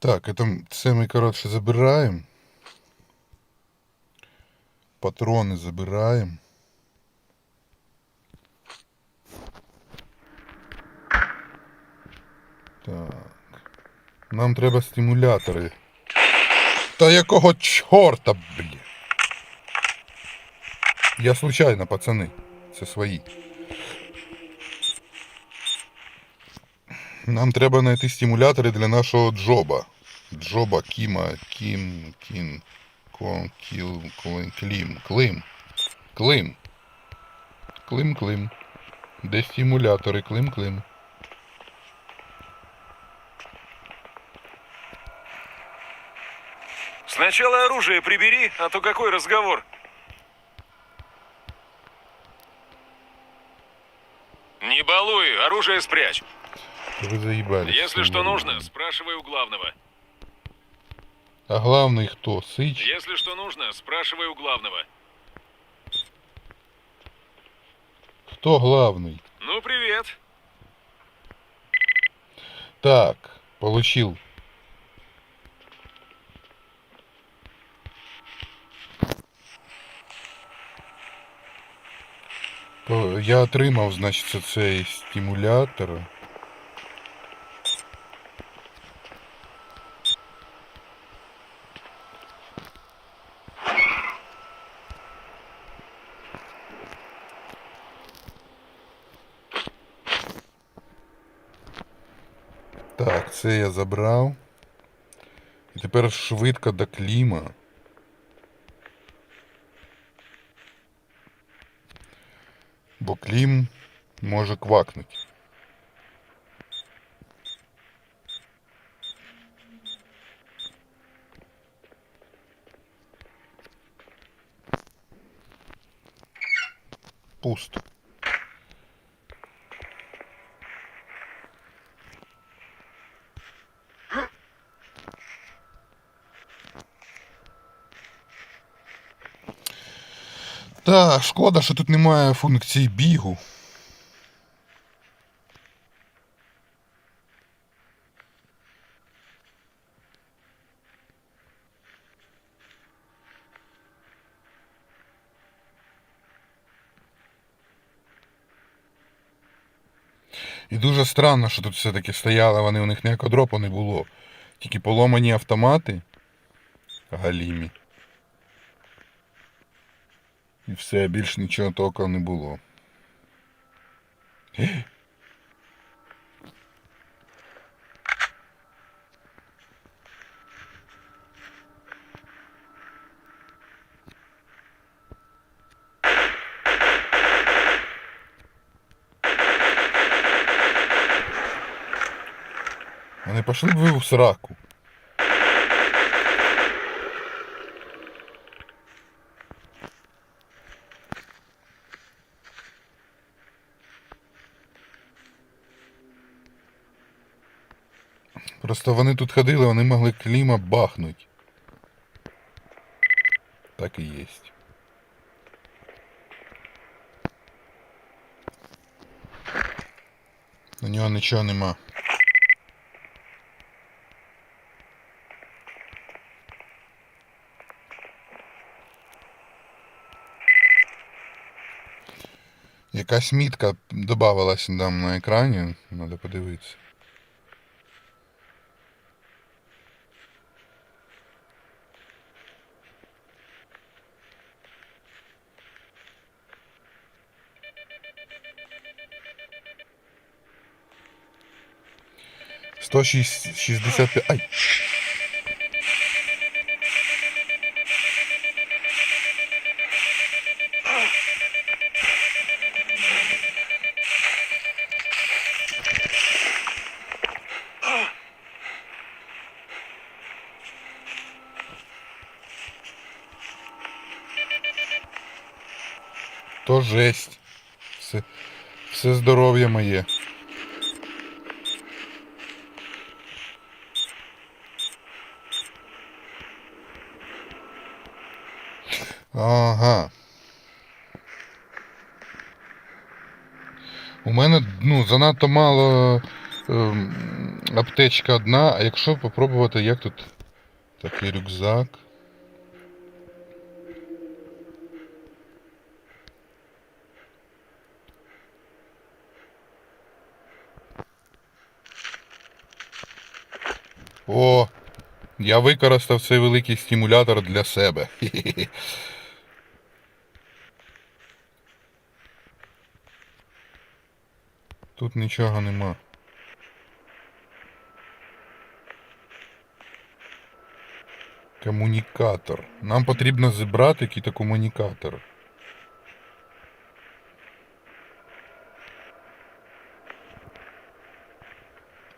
Так, это, це ми, коротше, забираємо. Патрони забираємо. Так. Нам треба стимулятори. Та якого чорта, блін? Я случайно, пацани. Це свої. Нам треба знайти стимулятори для нашого джоба. Джоба, Кіма, Кім, Кін, Кон, Кіл, Клим, Клім, Клим. Клим. Клим, Клим. Де стимулятори, Клим, Клим. Сначала оружие прибери, а то какой разговор? Не балуй, оружие спрячь. Ви заїбались. Если что нужно, спрашивай у главного. А главний хто? Сич? Если что нужно, спрашивай у главного. Хто главний? Ну, привет. Так, получил. То Я отримав, значить, цей стимулятор. Забрав. І тепер швидко до кліма. Бо клім може квакнути. Пусто. Та, шкода, що тут немає функції бігу. І дуже странно, що тут все-таки стояли, вони у них ніякого дропу не було. Тільки поломані автомати. Галімі. І все, більш нічого такого не було. Вони пошли б ви у сраку. Просто вони тут ходили, вони могли кліма бахнуть. Так і єсть. На нього нічого нема. Якась мітка додавалась там на екрані, треба подивитися. Сто шістдесят п'ять. Ай! То жесть. Все, все здоров'я моє. Ага. У мене ну, занадто мало Ем, аптечка одна, а якщо попробувати, як тут такий рюкзак. О, я використав цей великий стимулятор для себе. Хе-хе-хе. Тут нічого нема. Комунікатор. Нам потрібно зібрати якийсь комунікатор.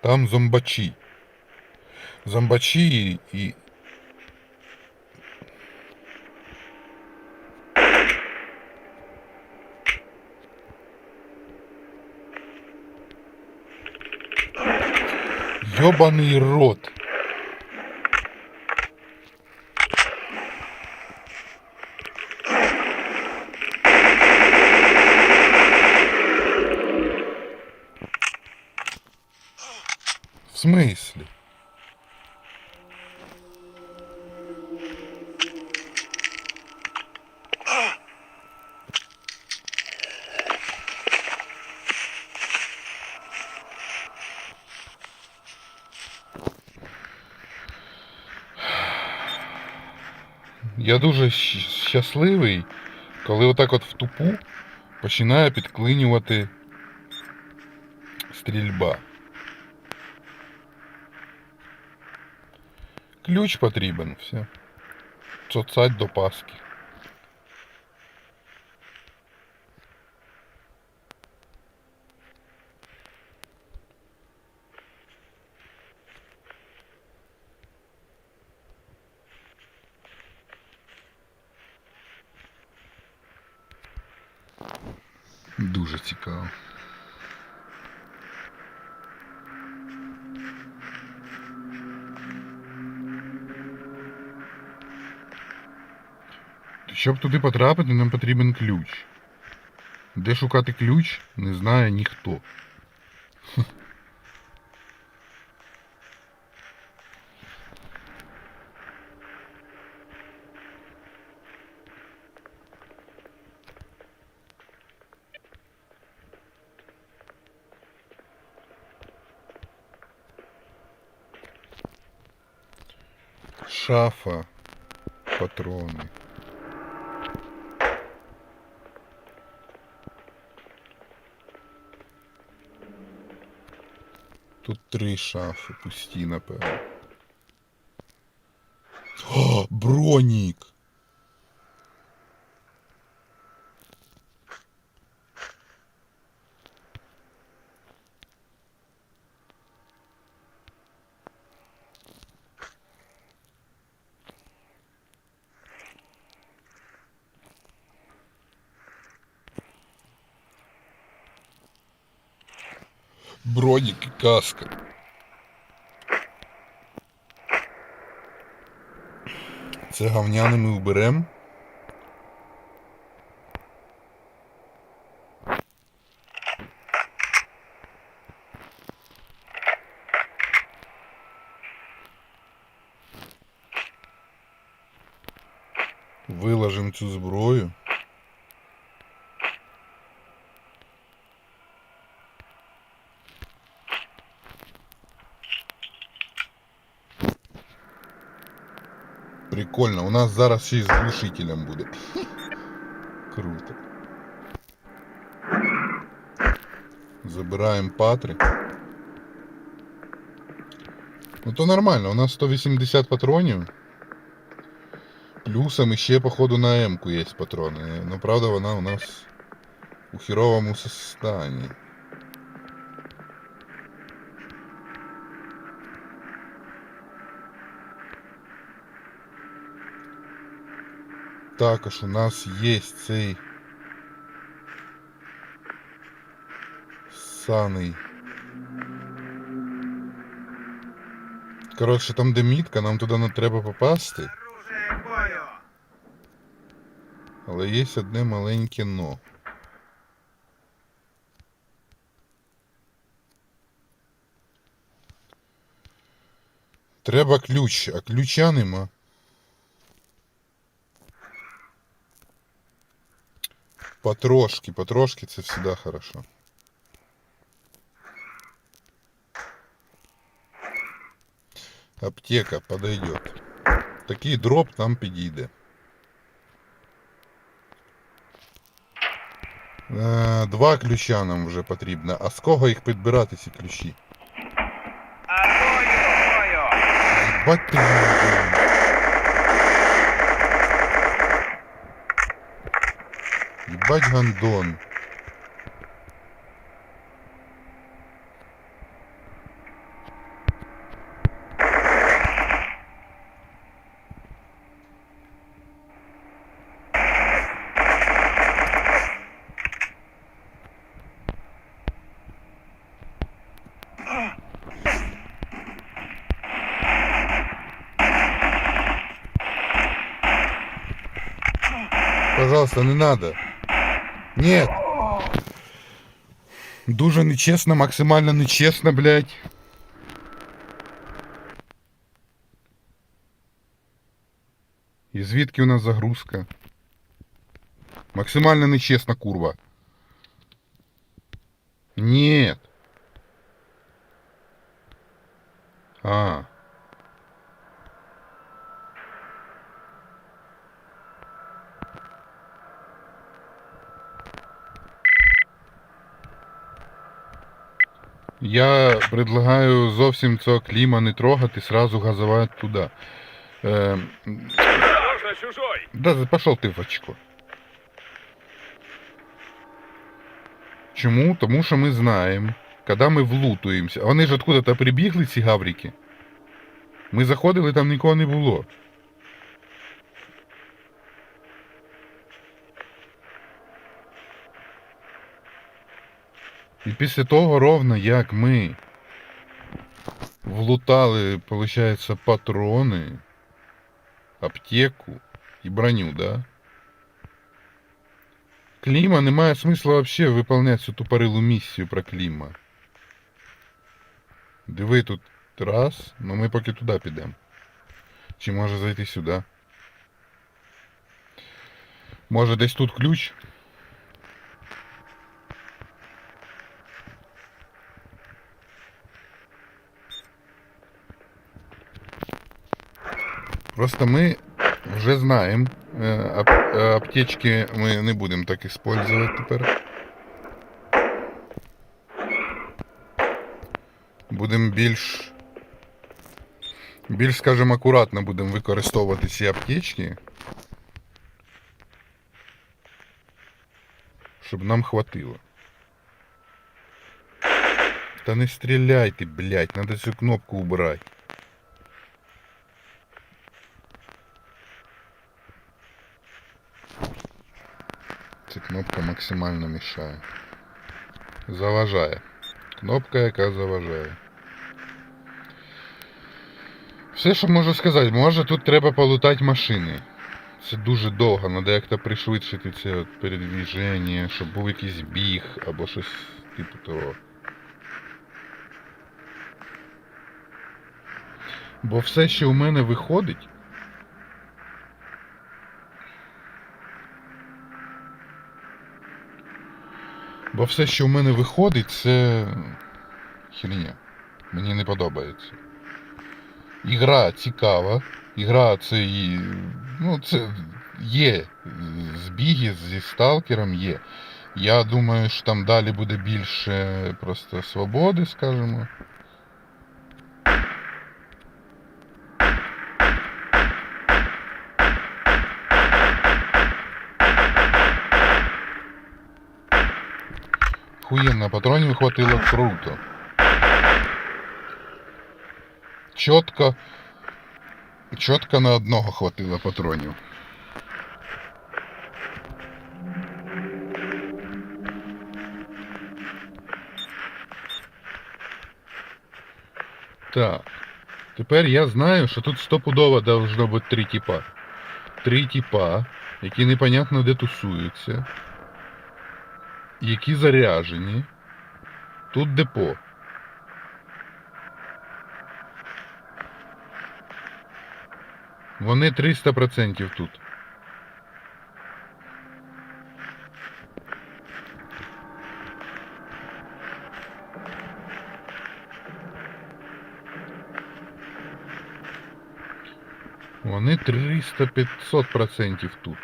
Там зомбачі. Зомбачі і. Ёбаный рот. Я дуже щасливий, коли отак от в тупу починає підклинювати стрільба. Ключ потрібен, все. Цоцать до паски. Дуже цікаво. Щоб туди потрапити, нам потрібен ключ. Де шукати ключ, не знає ніхто. Шафа, патрони. Тут три шафи пусті, напевно. О, бронік! Бронік і каска. Це говняне ми уберем. Виложимо цю зброю. Прикольно, у нас зараз ще й з глушителем буде. Круто. Забираємо патри. Ну то нормально, у нас 180 патронів. Плюсом ще, походу, на М-ку є патрони. Ну, правда, вона у нас у херовому состоянии. Також у нас є цей саний. Коротше, там де мітка, нам туди не треба попасти. Але є одне маленьке но. Треба ключ, а ключа нема. Потрошки, потрошки це всегда хорошо. Аптека подойдет. Такий дроп там підійде. Е, Два ключа нам вже потрібно. А з кого їх підбирати ці ключі? А Ебать гандон. Пожалуйста, не надо. Нет. Дуже нечесно, максимально нечесно, блядь. І звідки у нас загрузка? Максимально нечесно, курва. Нет. А. Я предлагаю зовсім цього кліма не трогати, сразу газувати туди. Е, Осторожно, чужой! да, пошел ты в очко. Чому? Тому що ми знаємо, коли ми влутуємося. А вони ж откуда-то прибігли, ці гаврики. Ми заходили, там нікого не було. І після того ровно як ми влутали, виходить, патрони, аптеку і броню, да? Кліма немає смисла вообще виконувати цю тупорилу місію про Кліма. Диви тут раз, ну ми поки туди підемо. Чи може зайти сюди? Може десь тут ключ? Просто ми вже знаємо. е, е, Аптечки ми не будемо так использовать тепер. Будемо більш. Більш, скажімо, акуратно будемо використовувати ці аптечки. Щоб нам хватило. Та не стріляйте, блядь, надо цю кнопку убрать. Ця кнопка максимально мішає. Заважає. Кнопка, яка заважає. Все, що можу сказати, може тут треба полутати машини. Це дуже довго, треба як-то пришвидшити це от передвіження, щоб був якийсь біг або щось типу того. Бо все, що у мене виходить, Бо все, що в мене виходить, це херня. Мені не подобається. Ігра цікава. Ігра це і. Ну, це є. Збіги зі сталкером є. Я думаю, що там далі буде більше просто свободи, скажімо. Хуєнно, патронів хватило круто. Чітко. Чітко на одного хватило патронів. Так. Тепер я знаю, що тут стопудово должно бути три типа. Три типа, які непонятно де тусуються які заряжені. Тут депо. Вони 300% тут. Вони 300-500% тут.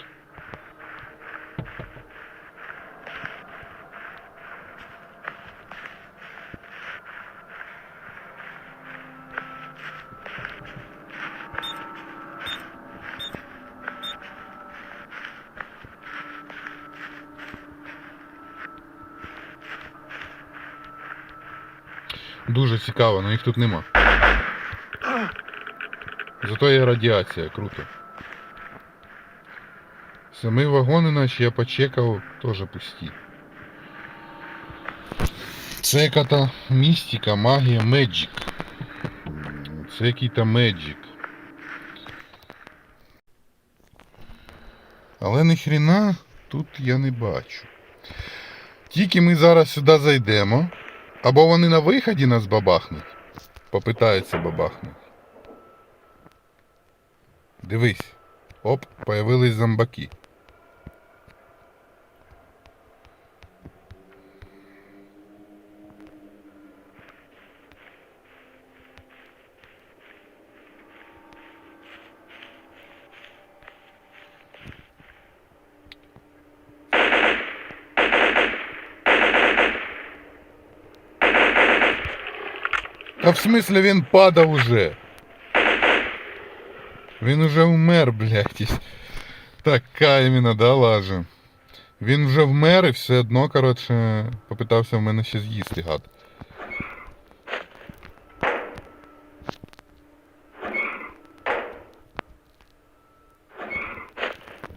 Дуже цікаво, але їх тут нема. Зато є радіація, круто. Самі вагони наші я почекав, теж пусті. Це яка-то містика, магія, меджик. Це який-то меджик. Але ніхрена тут я не бачу. Тільки ми зараз сюди зайдемо, або вони на виході нас бабахнуть. Попитаються бабахнуть. Дивись. Оп, появились зомбаки. Та в смысле він падав уже? Він уже вмер, блядь. Така іменно, да, лажа. Він вже вмер і все одно, коротше, попитався в мене ще з'їсти, гад.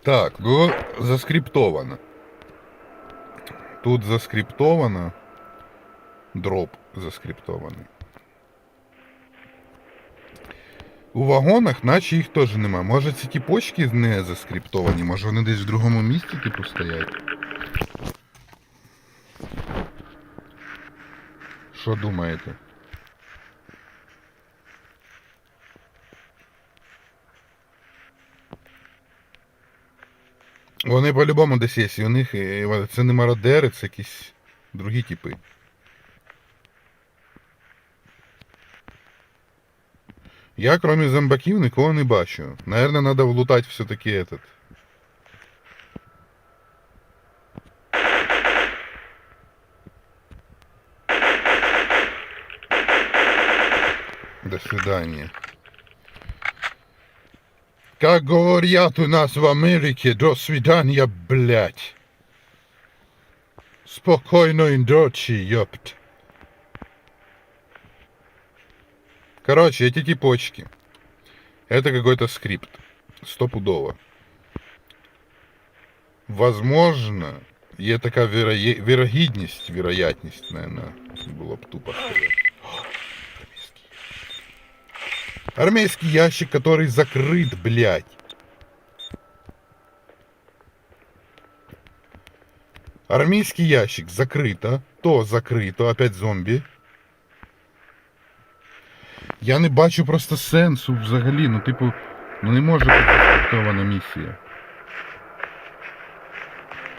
Так, було заскриптовано. Тут заскриптовано. Дроп заскриптований. У вагонах, наче їх теж нема. Може ці ті почки не заскриптовані, може вони десь в другому місці типу стоять. Що думаєте? Вони по-любому десь є, у них це не мародери, це якісь другі типи. Я, кроме зомбаків, нікого не бачу. Наверное, надо влутать все-таки этот. До свидания. Как говорят у нас в Америке, до свидания, блядь. Спокойной ночи, ёпт. Короче, эти типочки. Это какой-то скрипт. Стопудово. Возможно, є така вероє... вірогідність, вероятність, наверное, було б тупо сказати. О, армейский. Армейский ящик, который закрыт, блядь. Армейский ящик закрыто, то закрыто, опять зомби. Я не бачу просто сенсу взагалі. Ну, типу, ну не може бути скриптована місія.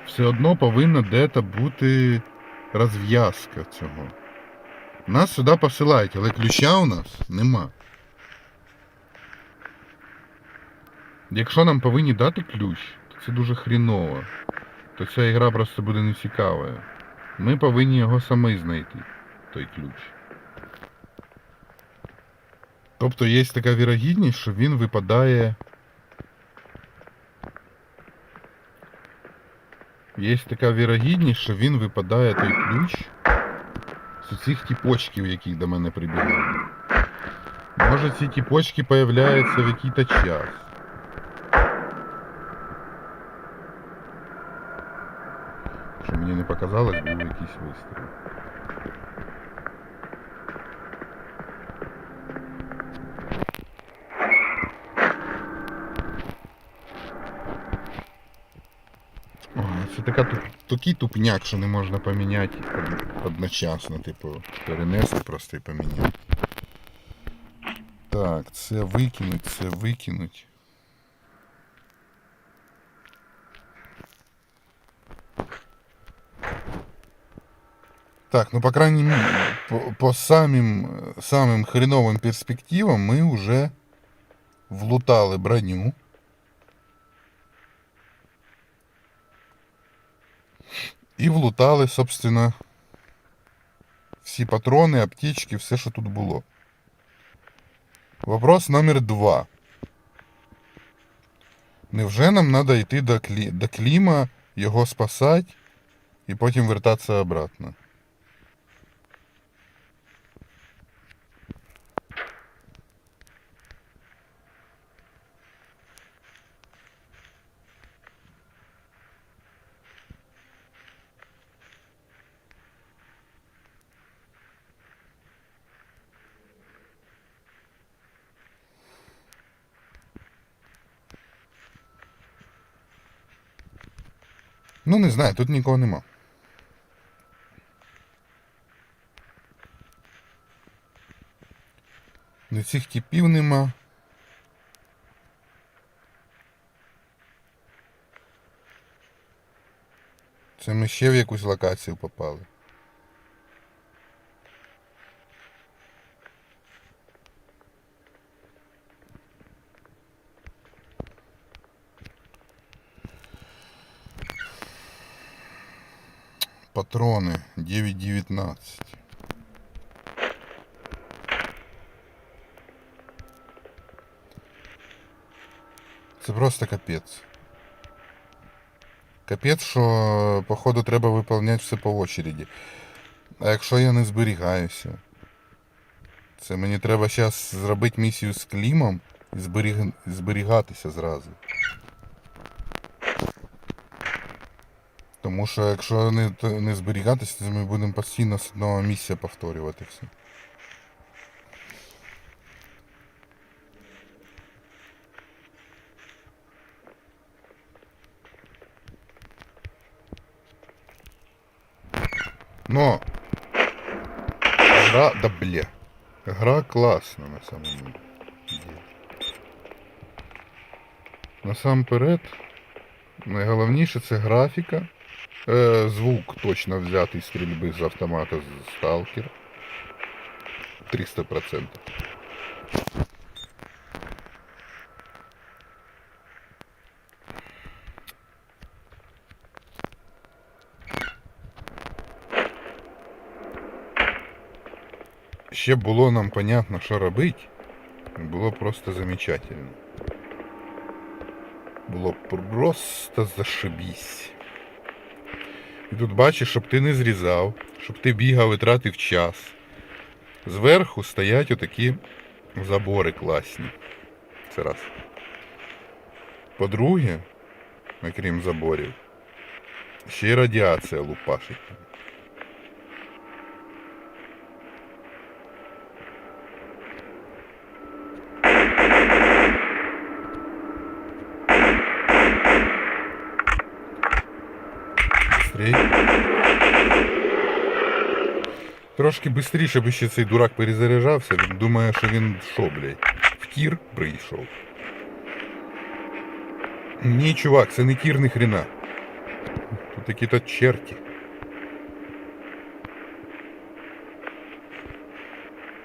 Все одно повинна де-то бути розв'язка цього. Нас сюди посилають, але ключа у нас нема. Якщо нам повинні дати ключ, то це дуже хріново. То ця ігра просто буде нецікавою. Ми повинні його самі знайти, той ключ. Тобто є така вірогідність, що він випадає. Є така вірогідність, що він випадає той ключ з цих тіпочків, які до мене прибігали. Може ці тіпочки появляються в який-то час. Що мені не показалось, був якийсь вистріл. це така такий тупняк, що не можна поміняти одночасно, типу, перенести просто і поміняти. Так, це викинуть, це викинуть. Так, ну по крайней мере, по, по самим самым хреновым перспективам мы уже влутали броню. І влутали, собственно, всі патрони, аптечки, все, що тут було. Вопрос номер два. Невже нам треба йти до, клі... до Кліма, його спасати і потім вертатися обратно? Ну, не знаю, тут нікого нема. До цих типів нема. Це ми ще в якусь локацію попали. Патроны 9.19. Це просто капець. Капець, що походу треба виповняти все по очереді. А якщо я не зберігаюся? Це мені треба зараз зробити місію з клімом і зберіг... зберігатися зразу. Тому що якщо не, не зберігатися, то ми будемо постійно з одного місця повторювати все. Но гра, да бля. Гра класна на самом деле. Насамперед, найголовніше це графіка. Е, звук точно взятий з стрільби з автомата з Сталкер. 300%. Ще було нам понятно, що робити. Було просто замечательно. Було просто зашибісь. І тут бачиш, щоб ти не зрізав, щоб ти бігав і тратив час. Зверху стоять отакі забори класні. Це раз. По-друге, окрім заборів, ще й радіація лупашить. Трошки швидше, бо ще цей дурак перезаряджався, він думає, що він що, блядь, в тір прийшов. Ні, чувак, це не тір ні хрена. Тут такі-то черті.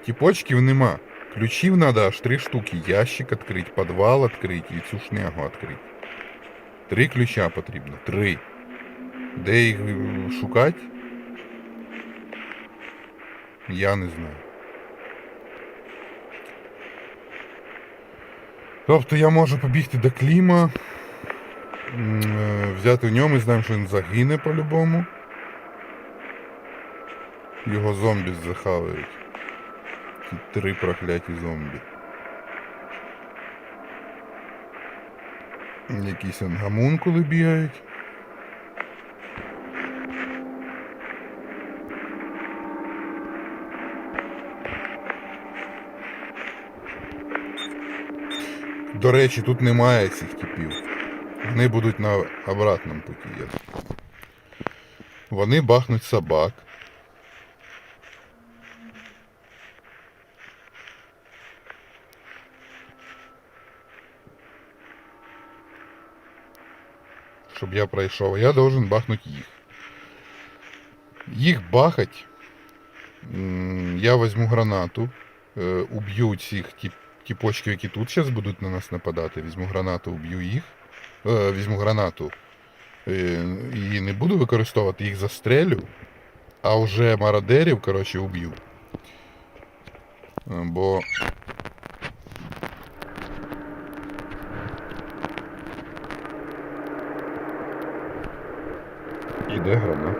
Тіпочків нема. Ключів треба аж три штуки. Ящик відкрити, підвал відкрити і цю шнягу відкрити. Три ключа потрібно. Три. Де їх е, шукати? Я не знаю. Тобто я можу побігти до Кліма, е, взяти в ньому і знаємо, що він загине по-любому. Його зомбі захавають. Три прокляті зомбі. Якісь он гамункули бігають. До речі, тут немає цих типів. Вони будуть на обратному путі. Вони бахнуть собак. Щоб я пройшов, я должен бахнуть їх. Їх бахать Я візьму гранату, е, уб'ю цих тіп, тіпочків, які тут зараз будуть на нас нападати. Візьму гранату, уб'ю їх. Е, Візьму гранату е, і не буду використовувати, їх застрелю, а вже мародерів, коротше, уб'ю. Е, Бо. Іде граната.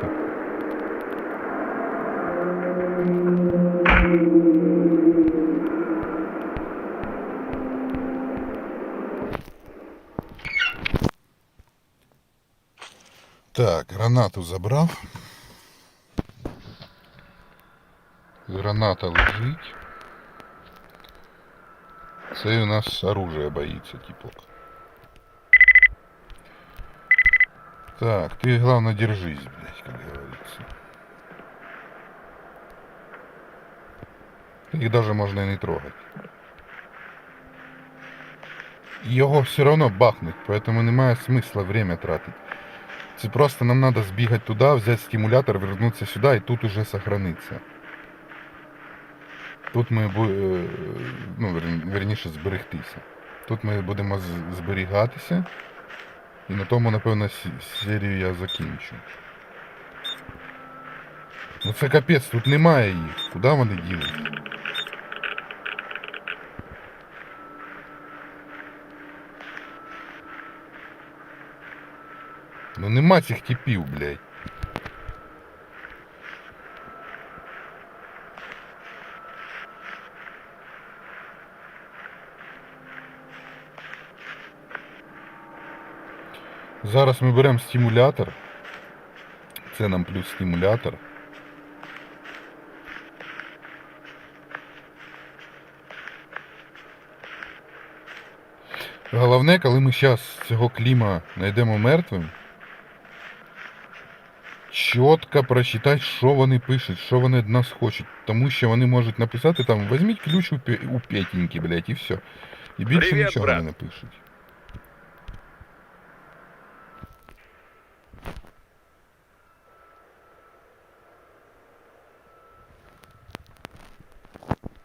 Гранату забрав. Граната лежить. Це у нас оружие боится, типок. Так, ты главное держись, блядь, как говорится. Их даже можно и не трогать. Його все равно бахнуть, поэтому немає смисла время тратить. Це просто нам надо збігати туди, взяти стимулятор, вернутися сюди і тут уже сохраниться. Тут ми е, ну, верніше зберегтися. Тут ми будемо зберігатися. І на тому, напевно, серію я закінчу. Ну це капець, тут немає їх. Куди вони ділись? Ну нема цих типів, блядь. Зараз ми беремо стимулятор. Це нам плюс стимулятор. Головне, коли ми зараз цього кліма знайдемо мертвим, чітко прочитати, що вони пишуть, що вони від нас хочуть. Тому що вони можуть написати там, візьміть ключ у, Пе- у Петеньки, блядь, і все. І більше Привіт, нічого брат. вони не пишуть.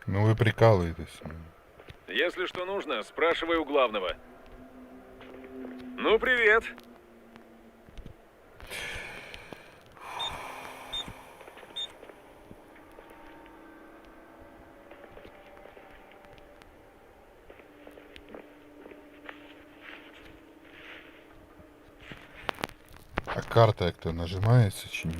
Ну ви прикалуєтесь. Если что нужно, спрашивай у главного. Ну, привет. А карта як-то нажимається чи ні?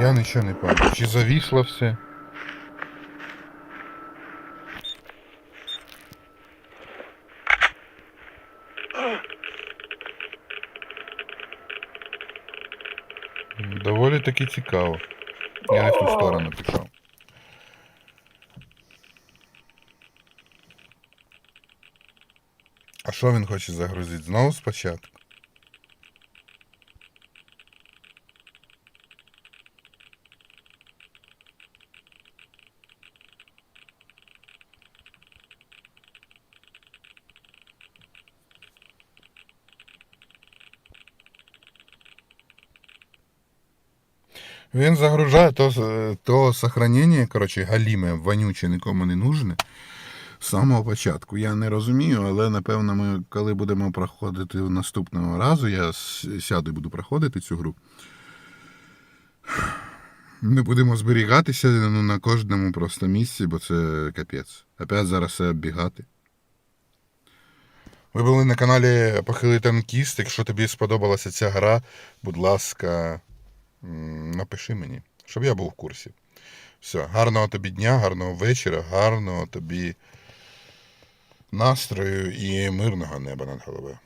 Я нічого не пам'ятаю. Чи завісло все? Таки цікаво. Я не в ту сторону пішов. А що він хоче загрузити? Знову спочатку? Він загружає то, то сохранення, коротше, галіме, вонюче, нікому не нужне. З самого початку. Я не розумію, але напевно ми, коли будемо проходити наступного разу, я сяду і буду проходити цю гру. Ми будемо зберігатися ну, на кожному просто місці, бо це капець. Опять зараз все оббігати. Ви були на каналі Похилий танкіст. Якщо тобі сподобалася ця гра, будь ласка, напиши мені, щоб я був в курсі. Все, гарного тобі дня, гарного вечора, гарного тобі настрою і мирного неба над головою.